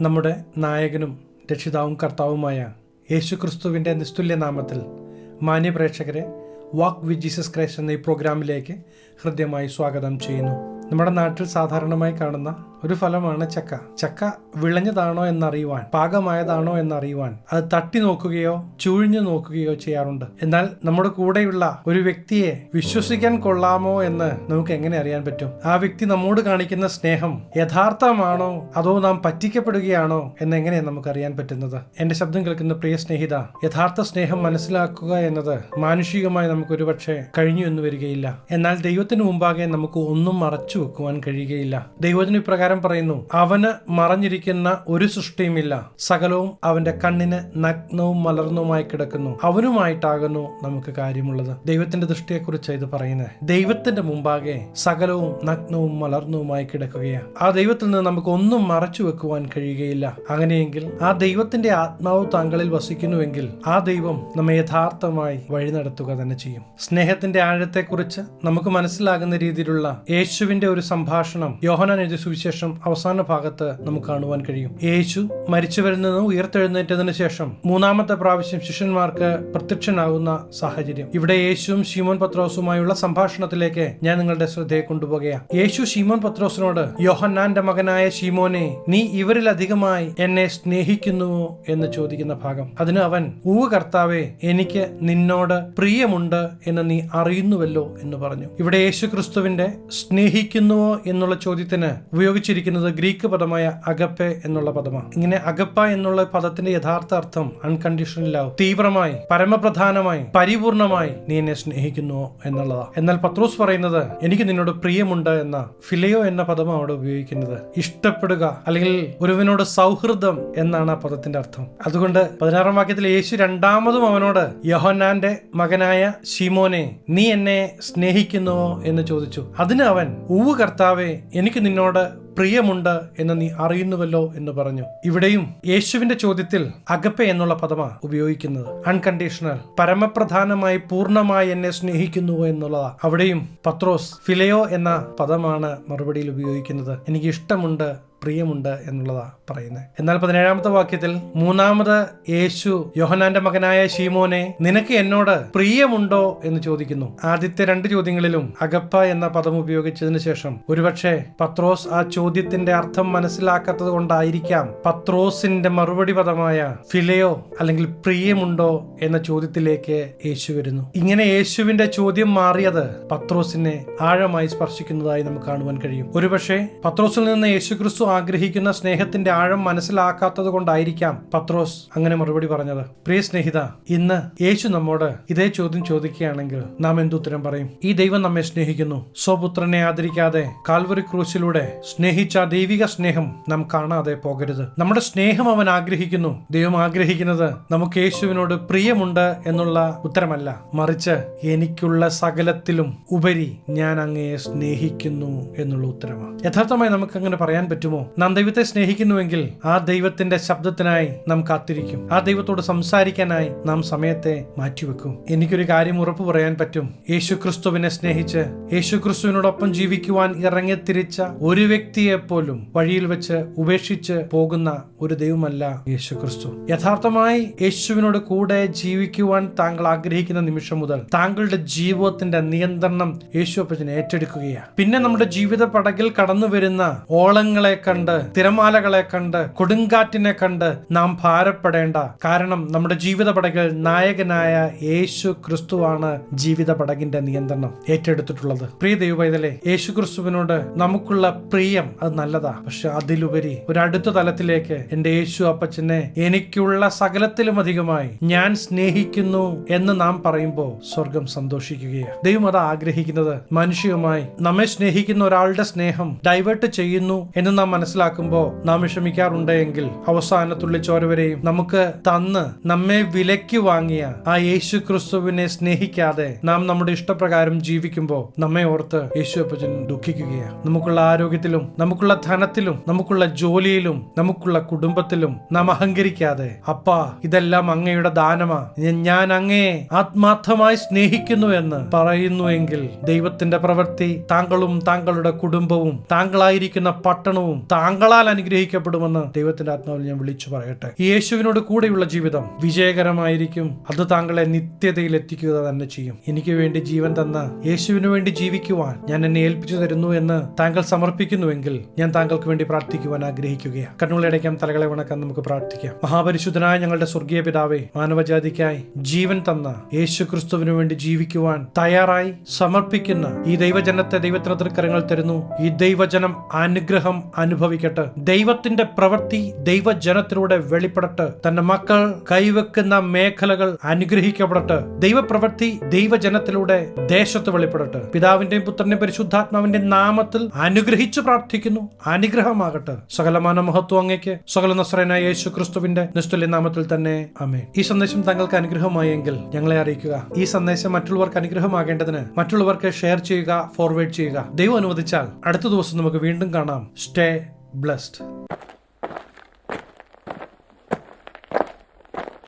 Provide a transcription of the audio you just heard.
നമ്മുടെ നായകനും രക്ഷിതാവും കർത്താവുമായ യേശുക്രിസ്തുവിന്റെ നിസ്തുല്യ നാമത്തിൽ മാന്യപ്രേക്ഷകരെ വാക്ക് വിത്ത് ജീസസ് ക്രൈസ്റ്റ് എന്ന ഈ പ്രോഗ്രാമിലേക്ക് ഹൃദ്യമായി സ്വാഗതം ചെയ്യുന്നു. നമ്മുടെ നാട്ടിൽ സാധാരണമായി കാണുന്ന ഒരു ഫലമാണ് ചക്ക. ചക്ക വിളഞ്ഞതാണോ എന്നറിയുവാൻ പാകമായതാണോ എന്നറിയുവാൻ അത് തട്ടി നോക്കുകയോ ചൂഴിഞ്ഞു നോക്കുകയോ ചെയ്യാറുണ്ട്. എന്നാൽ നമ്മുടെ കൂടെയുള്ള ഒരു വ്യക്തിയെ വിശ്വസിക്കാൻ കൊള്ളാമോ എന്ന് നമുക്ക് എങ്ങനെ അറിയാൻ പറ്റും? ആ വ്യക്തി നമ്മോട് കാണിക്കുന്ന സ്നേഹം യഥാർത്ഥമാണോ അതോ നാം പറ്റിക്കപ്പെടുകയാണോ എന്ന് എങ്ങനെയാണ് നമുക്ക് അറിയാൻ പറ്റുന്നത്? എന്റെ ശബ്ദം കേൾക്കുന്ന പ്രിയ സ്നേഹിത യഥാർത്ഥ സ്നേഹം മനസ്സിലാക്കുക എന്നത് മാനുഷികമായി നമുക്ക് ഒരുപക്ഷെ കഴിഞ്ഞു എന്ന് വരികയില്ല. എന്നാൽ ദൈവത്തിന് മുമ്പാകെ നമുക്ക് ഒന്നും മറച്ചു വെക്കുവാൻ കഴിയുകയില്ല. ദൈവത്തിന് ഇപ്രകാരം പറയുന്നു അവന് മറഞ്ഞിരിക്കുന്ന ഒരു സൃഷ്ടിയുമില്ല. സകലവും അവന്റെ കണ്ണിന് നഗ്നവും മലർന്നുമായി കിടക്കുന്നു. അവനുമായിട്ടാകുന്നു നമുക്ക് കാര്യമുള്ളത്. ദൈവത്തിന്റെ ദൃഷ്ടിയെക്കുറിച്ച് ഇത് പറയുന്നത് ദൈവത്തിന്റെ മുമ്പാകെ സകലവും നഗ്നവും മലർന്നുമായി കിടക്കുകയാണ് ആ ദൈവത്തിൽ നിന്ന് നമുക്ക് ഒന്നും മറച്ചു വെക്കുവാൻ കഴിയുകയില്ല. അങ്ങനെയെങ്കിൽ ആ ദൈവത്തിന്റെ ആത്മാവ് താങ്കളിൽ വസിക്കുന്നുവെങ്കിൽ ആ ദൈവം നമ്മെ യഥാർത്ഥമായി വഴി നടത്തുക തന്നെ ചെയ്യും. സ്നേഹത്തിന്റെ ആഴത്തെക്കുറിച്ച് നമുക്ക് മനസ്സിലാകുന്ന രീതിയിലുള്ള യേശുവിന്റെ ഒരു സംഭാഷണം യോഹനാൻ സുവിശേഷം അവസാന ഭാഗത്ത് നമുക്ക് കാണുവാൻ കഴിയും. യേശു മരിച്ചു വരുന്നതും ഉയർത്തെഴുന്നേറ്റതിനു ശേഷം മൂന്നാമത്തെ പ്രാവശ്യം ശിഷ്യന്മാർക്ക് പ്രത്യക്ഷനാകുന്ന സാഹചര്യം. ഇവിടെ യേശുവും ശീമോൻ പത്രോസുമായുള്ള സംഭാഷണത്തിലേക്ക് ഞാൻ നിങ്ങളുടെ ശ്രദ്ധയെ കൊണ്ടുപോകുകയാണ്. യേശു ശീമോൻ പത്രോസിനോട് യോഹന്നാന്റെ മകനായ ശീമോനെ നീ ഇവരിലധികമായി എന്നെ സ്നേഹിക്കുന്നുവോ? എന്ന് ചോദിക്കുന്ന ഭാഗം. അതിന് അവൻ ഊവ് കർത്താവെ എനിക്ക് നിന്നോട് പ്രിയമുണ്ട് എന്ന് നീ അറിയുന്നുവല്ലോ എന്ന് പറഞ്ഞു. ഇവിടെ യേശു ക്രിസ്തുവിന്റെ സ്നേഹിക്കുന്നുവോ എന്നുള്ള ചോദ്യത്തിന് ഉപയോഗിച്ചിരിക്കുന്നത് ഗ്രീക്ക് പദമായ അഗപ്പെ എന്നുള്ള പദമാണ്. ഇങ്ങനെ അഗപ്പ എന്നുള്ള പദത്തിന്റെ യഥാർത്ഥ അർത്ഥം അൺകണ്ടീഷണൽ ലവ് തീവ്രമായി പരമപ്രധാനമായി പരിപൂർണമായി നീ എന്നെ സ്നേഹിക്കുന്നു എന്നുള്ളതാണ്. എന്നാൽ പത്രോസ് പറയുന്നത് എനിക്ക് നിന്നോട് പ്രിയമുണ്ട് എന്ന ഫിലയോ എന്ന പദം അവിടെ ഉപയോഗിക്കുന്നത്. ഇഷ്ടപ്പെടുക അല്ലെങ്കിൽ ഒരുവനോട് സൗഹൃദം എന്നാണ് ആ പദത്തിന്റെ അർത്ഥം. അതുകൊണ്ട് പതിനാറാം വാക്യത്തിൽ യേശു രണ്ടാമതും അവനോട് യഹോനാന്റെ മകനായ ഷിമോനെ നീ എന്നെ സ്നേഹിക്കുന്നുവോ എന്ന് ചോദിച്ചു. അതിന് അവൻ ഊവ് കർത്താവെ എനിക്ക് നിന്നോട് പ്രിയമുണ്ട് എന്ന് നീ അറിയുന്നുവല്ലോ എന്ന് പറഞ്ഞു. ഇവിടെയും യേശുവിന്റെ ചോദ്യത്തിൽ അകപ്പെ എന്നുള്ള പദമാ ഉപയോഗിക്കുന്നത്. അൺകണ്ടീഷണൽ പരമപ്രധാനമായി പൂർണമായി എന്നെ സ്നേഹിക്കുന്നു എന്നുള്ളതാ. അവിടെയും പത്രോസ് ഫിലയോ എന്ന പദമാണ് മറുപടിയിൽ ഉപയോഗിക്കുന്നത്. എനിക്ക് ഇഷ്ടമുണ്ട് പ്രിയമുണ്ട് എന്നുള്ളതാ പറയുന്നത് എന്നാൽ പതിനേഴാമത്തെ വാക്യത്തിൽ മൂന്നാമത് യേശു യോഹനാന്റെ മകനായ ഷീമോനെ നിനക്ക് എന്നോട് പ്രിയമുണ്ടോ? എന്ന് ചോദിക്കുന്നു. ആദ്യത്തെ രണ്ട് ചോദ്യങ്ങളിലും അകപ്പ എന്ന പദം ഉപയോഗിച്ചതിന് ശേഷം ഒരുപക്ഷെ പത്രോസ് ആ ചോദ്യത്തിന്റെ അർത്ഥം മനസ്സിലാക്കാത്തത് കൊണ്ടായിരിക്കാം പത്രോസിന്റെ മറുപടി പദമായ ഫിലയോ അല്ലെങ്കിൽ പ്രിയമുണ്ടോ എന്ന ചോദ്യത്തിലേക്ക് യേശു വരുന്നു. ഇങ്ങനെ യേശുവിന്റെ ചോദ്യം മാറിയത് പത്രോസിനെ ആഴമായി സ്പർശിക്കുന്നതായി നമുക്ക് കാണുവാൻ കഴിയും. ഒരുപക്ഷെ പത്രോസിൽ നിന്ന് യേശുക്രിസ്തു ആഗ്രഹിക്കുന്ന സ്നേഹത്തിന്റെ ആഴം മനസ്സിലാക്കാത്തത് കൊണ്ടായിരിക്കാം പത്രോസ് അങ്ങനെ മറുപടി പറഞ്ഞത്. പ്രിയ സ്നേഹിത ഇന്ന് യേശു നമ്മോട് ഇതേ ചോദ്യം ചോദിക്കുകയാണെങ്കിൽ നാം എന്തുത്തരം പറയും? ഈ ദൈവം നമ്മെ സ്നേഹിക്കുന്നു. സ്വപുത്രനെ ആദരിക്കാതെ കാൽവറി ക്രൂശിലൂടെ സ്നേഹിച്ച ദൈവിക സ്നേഹം നാം കാണാതെ പോകരുത്. നമ്മുടെ സ്നേഹം അവൻ ആഗ്രഹിക്കുന്നു. ദൈവം ആഗ്രഹിക്കുന്നത് നമുക്ക് യേശുവിനോട് പ്രിയമുണ്ട് എന്നുള്ള ഉത്തരമല്ല. മറിച്ച് എനിക്കുള്ള സകലത്തിലും ഉപരി ഞാൻ അങ്ങയെ സ്നേഹിക്കുന്നു എന്നുള്ള ഉത്തരമാണ്. യഥാർത്ഥമായി നമുക്ക് അങ്ങനെ പറയാൻ പറ്റുമോ? നാം ദൈവത്തെ സ്നേഹിക്കുന്നുവെങ്കിൽ ആ ദൈവത്തിന്റെ ശബ്ദത്തിനായി നാം കാത്തിരിക്കും. ആ ദൈവത്തോട് സംസാരിക്കാനായി നാം സമയത്തെ മാറ്റിവെക്കും. എനിക്കൊരു കാര്യം ഉറപ്പു പറയാൻ പറ്റും. യേശു ക്രിസ്തുവിനെ സ്നേഹിച്ച് യേശു ക്രിസ്തുവിനോടൊപ്പം ജീവിക്കുവാൻ ഇറങ്ങിത്തിരിച്ച ഒരു വ്യക്തിയെ പോലും വഴിയിൽ വെച്ച് ഉപേക്ഷിച്ച് പോകുന്ന ഒരു ദൈവമല്ല യേശു ക്രിസ്തു യഥാർത്ഥമായി യേശുവിനോട് കൂടെ ജീവിക്കുവാൻ താങ്കൾ ആഗ്രഹിക്കുന്ന നിമിഷം മുതൽ താങ്കളുടെ ജീവിതത്തിന്റെ നിയന്ത്രണം യേശു അപ്പച്ചൻ ഏറ്റെടുക്കുകയാണ്. പിന്നെ നമ്മുടെ ജീവിത പടകിൽ കടന്നു വരുന്ന ഓളങ്ങളെ കണ്ട് തിരമാലകളെ കണ്ട് കൊടുങ്കാറ്റിനെ കണ്ട് നാം ഭാരപ്പെടേണ്ട. കാരണം നമ്മുടെ ജീവിത നായകനായ യേശു ക്രിസ്തുവാണ് ജീവിത പടകിന്റെ നിയന്ത്രണം ഏറ്റെടുത്തിട്ടുള്ളത്. പ്രിയ ദൈവവൈതലെ യേശു ക്രിസ്തുവിനോട് നമുക്കുള്ള പ്രിയം അത് നല്ലതാ. പക്ഷെ അതിലുപരി ഒരു അടുത്ത തലത്തിലേക്ക് എന്റെ യേശു അപ്പച്ചനെ എനിക്കുള്ള സകലത്തിലും അധികമായി ഞാൻ സ്നേഹിക്കുന്നു എന്ന് നാം പറയുമ്പോൾ സ്വർഗം സന്തോഷിക്കുകയാണ്. ദൈവം അത് ആഗ്രഹിക്കുന്നത് മനുഷ്യമായി നമ്മെ സ്നേഹിക്കുന്ന ഒരാളുടെ സ്നേഹം ഡൈവേർട്ട് ചെയ്യുന്നു എന്ന് നാം മനസ്സിലാക്കുമ്പോൾ നാം വിഷമിക്കാറുണ്ട് എങ്കിൽ അവസാന തുള്ളിച്ചോരവരെയും നമുക്ക് തന്ന് നമ്മെ വിലയ്ക്ക് വാങ്ങിയ ആ യേശു ക്രിസ്തുവിനെ സ്നേഹിക്കാതെ നാം നമ്മുടെ ഇഷ്ടപ്രകാരം ജീവിക്കുമ്പോൾ നമ്മെ ഓർത്ത് യേശു അപ്പച്ചൻ ദുഃഖിക്കുകയാണ്. നമുക്കുള്ള ആരോഗ്യത്തിലും നമുക്കുള്ള ധനത്തിലും നമുക്കുള്ള ജോലിയിലും നമുക്കുള്ള കുടുംബത്തിലും നാം അഹങ്കരിക്കാതെ അപ്പാ ഇതെല്ലാം അങ്ങയുടെ ദാനമാ. ഞാൻ അങ്ങയെ ആത്മാർത്ഥമായി സ്നേഹിക്കുന്നു എന്ന് പറയുന്നുവെങ്കിൽ ദൈവത്തിന്റെ പ്രവൃത്തി താങ്കളും താങ്കളുടെ കുടുംബവും താങ്കളായിരിക്കുന്ന പട്ടണവും താങ്കളാൽ അനുഗ്രഹിക്കപ്പെടുമെന്ന് ദൈവത്തിന്റെ ആത്മാവിൽ ഞാൻ വിളിച്ചു പറയട്ടെ. യേശുവിനോട് കൂടെയുള്ള ജീവിതം വിജയകരമായിരിക്കും. അത് താങ്കളെ നിത്യതയിൽ എത്തിക്കുക തന്നെ ചെയ്യും. എനിക്ക് വേണ്ടി ജീവൻ തന്ന യേശുവിന് വേണ്ടി ജീവിക്കുവാൻ ഞാൻ എന്നെ ഏൽപ്പിച്ചു തരുന്നു എന്ന് താങ്കൾ സമർപ്പിക്കുന്നുവെങ്കിൽ ഞാൻ താങ്കൾക്ക് വേണ്ടി പ്രാർത്ഥിക്കുവാൻ ആഗ്രഹിക്കുകയാണ്. കണ്ണുകളടയ്ക്കാം തലകളെ വണക്കാൻ നമുക്ക് പ്രാർത്ഥിക്കാം. മഹാപരിശുദ്ധനായ ഞങ്ങളുടെ സ്വർഗീയ പിതാവെ മാനവജാതിക്കായി ജീവൻ തന്ന യേശു ക്രിസ്തുവിന് വേണ്ടി ജീവിക്കുവാൻ തയ്യാറായി സമർപ്പിക്കുന്ന ഈ ദൈവജനത്തെ ദൈവത്തിന് തൃക്കരങ്ങൾ തരുന്നു. ഈ ദൈവജനം അനുഗ്രഹം അനുഭവിക്കട്ടെ. ദൈവത്തിന്റെ പ്രവൃത്തി ദൈവജനത്തിലൂടെ വെളിപ്പെടട്ടെ. തന്റെ മക്കൾ കൈവെക്കുന്ന മേഖലകൾ അനുഗ്രഹിക്കപ്പെടട്ടെ. ദൈവപ്രവൃത്തി ദൈവജനത്തിലൂടെ ദേശത്ത് വെളിപ്പെടട്ടെ. പിതാവിന്റെയും പുത്രന്റെയും പരിശുദ്ധാത്മാവിന്റെ നാമത്തിൽ അനുഗ്രഹിച്ചു പ്രാർത്ഥിക്കുന്നു. അനുഗ്രഹമാകട്ടെ. സകലമാന മഹത്വം അങ്ങേക്ക്. സകല നസ്രനായ യേശു ക്രിസ്തുവിന്റെ നിസ്തുല്യ നാമത്തിൽ തന്നെ. അമേ ഈ സന്ദേശം താങ്കൾക്ക് അനുഗ്രഹമായെങ്കിൽ ഞങ്ങളെ അറിയിക്കുക. ഈ സന്ദേശം മറ്റുള്ളവർക്ക് അനുഗ്രഹമാകേണ്ടതിന് മറ്റുള്ളവർക്ക് ഷെയർ ചെയ്യുക ഫോർവേഡ് ചെയ്യുക. ദൈവം അനുവദിച്ചാൽ അടുത്ത ദിവസം നമുക്ക് വീണ്ടും കാണാം. Stay blessed.